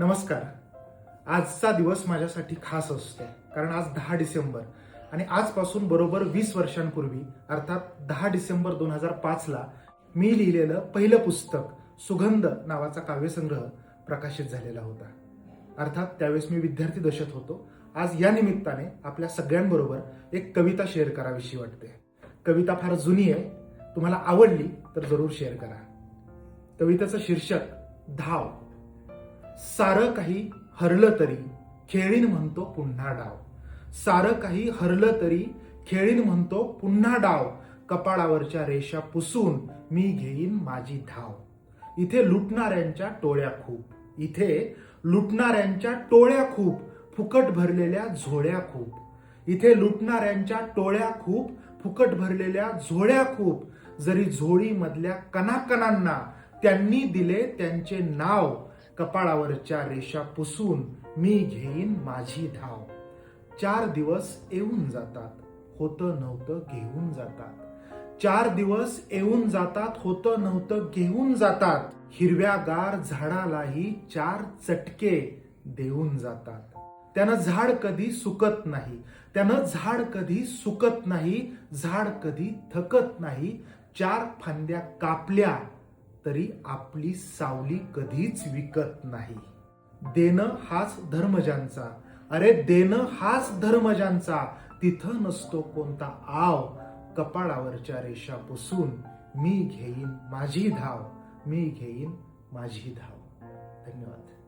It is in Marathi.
नमस्कार. आजचा दिवस माझ्यासाठी खास असतो कारण आज दहा डिसेंबर आणि आजपासून बरोबर वीस वर्षांपूर्वी अर्थात दहा डिसेंबर दोन हजार पाचला मी लिहिलेलं पहिलं पुस्तक सुगंध नावाचा काव्यसंग्रह प्रकाशित झालेला होता. अर्थात त्यावेळेस मी विद्यार्थी दशेत होतो. आज या निमित्ताने आपल्या सगळ्यांबरोबर एक कविता शेअर करावीशी वाटते. कविता फार जुनी आहे. तुम्हाला आवडली तर जरूर शेअर करा. कवितेचं शीर्षक धाव. सारं काही हरलं तरी खेळीन म्हणतो पुन्हा डाव. सारं काही हरलं तरी खेळीन म्हणतो पुन्हा डाव. कपाळावरच्या रेषा पुसून मी घेईन माझी धाव. इथे लुटणाऱ्यांच्या टोळ्या खूप. इथे लुटणाऱ्यांच्या टोळ्या खूप. फुकट भरलेल्या झोळ्या खूप. इथे लुटणाऱ्यांच्या टोळ्या खूप. फुकट भरलेल्या झोळ्या खूप. जरी झोळीमधल्या कणाकणांना त्यांनी दिले त्यांचे नाव कपाळावरच्या रेषा पुसून मी घेईन माझी धाव. चार दिवस येऊन जातात होतं नव्हतं घेऊन जातात. चार दिवस येऊन जातात होतं नव्हतं घेऊन जातात. हिरव्यागार झाडालाही चार चटके देऊन जातात. त्यानं झाड कधी सुकत नाही त्यानं झाड कधी सुकत नाही झाड कधी थकत नाही चार फांद्या कापल्या तरी आपली सावली कधीच विकत नाही. देणं हाच धर्मजांचा अरे देणं हाच धर्मजांचा तिथं नसतो कोणता आव. कपाळावरच्या रेषा पुसून मी घेईन माझी धाव. मी घेईन माझी धाव. धन्यवाद.